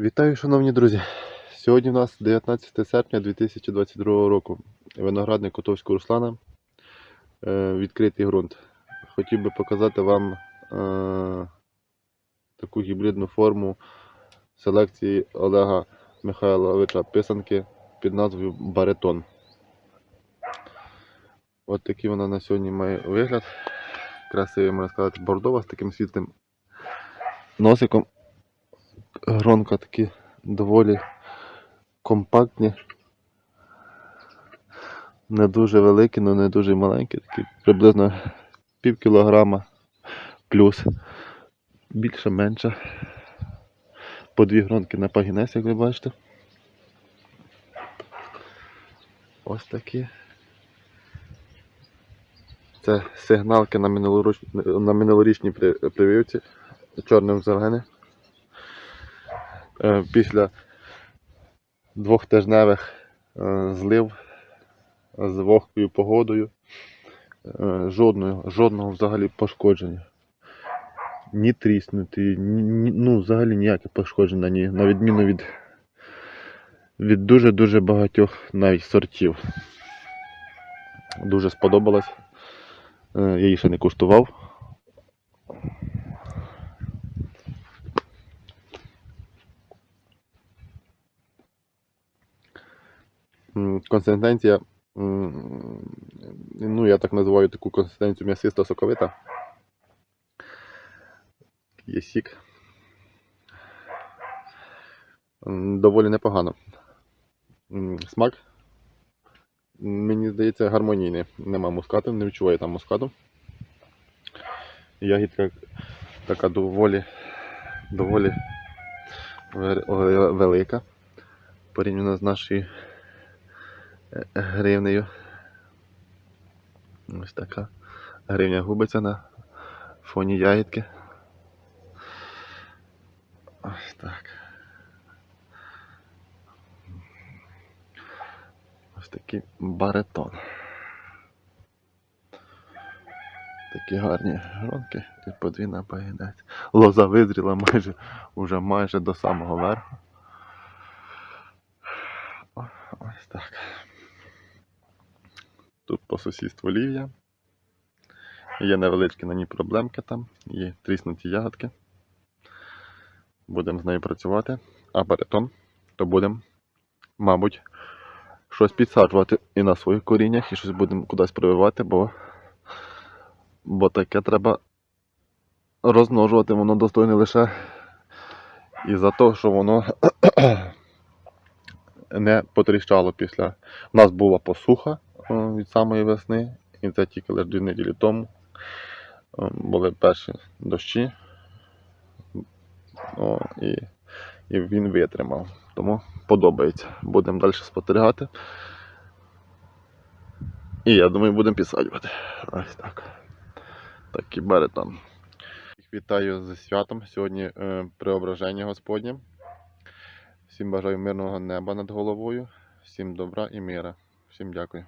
Вітаю, шановні друзі! Сьогодні у нас 19 серпня 2022 року. Виноградник Котовського Руслана. Е, Відкритий ґрунт. Хотів би показати вам е, таку гібридну форму селекції Олега Михайловича Писанки під назвою Баритон. От такий вона на сьогодні має вигляд. Красивий, можна сказати, бордова з таким світлим носиком гронка такі доволі компактні. Не дуже великі, але не дуже маленькі, такі приблизно пів кілограма плюс. Більше менше. По дві гронки на пагінець, як ви бачите. Ось такі. Це сигналки на минулорічній прививці чорним зеленим. Е, після двохтижневих е, злив з вогкою погодою. е, Жодного, жодного взагалі пошкодження. Ні тріснути, ні, ну взагалі ніяке пошкодження, ні, на відміну від, від дуже-дуже багатьох навіть сортів. Дуже сподобалось. Я її ще не куштував. Консистенція, ну я так називаю таку консистенцію м'ясиста соковита. Є сік. Доволі непогано. Смак. Мені здається, гармонійний. Нема мускату, не відчуваю там мускату. Ягідка така доволі, доволі велика порівняно з нашою гривнею. Ось така гривня губиться на фоні ягідки. Ось так. Ось такий баритон. Такі гарні гронки і подвійна пагінець. Лоза визріла майже уже майже до самого верху. Ось так. Тут по сусідству лів'я. Є невеличкі на ній проблемки там, є тріснуті ягодки. Будемо з нею працювати. А баритон, то будемо, мабуть, щось підсаджувати і на своїх коріннях, і щось будемо кудись прививати, бо, бо таке треба розмножувати, воно достойне лише із-за того, що воно не потріщало після. У нас була посуха від самої весни, і це тільки лише дві неділі тому. Е, Були перші дощі. О, і, і він витримав. Тому подобається. Будемо далі спостерігати. І я думаю, будемо підсаджувати. Ось так. Такий баритон. Всіх Вітаю зі святом. Сьогодні е, преображення Господнє. Всім бажаю мирного неба над головою, всім добра і мира. Всім дякую.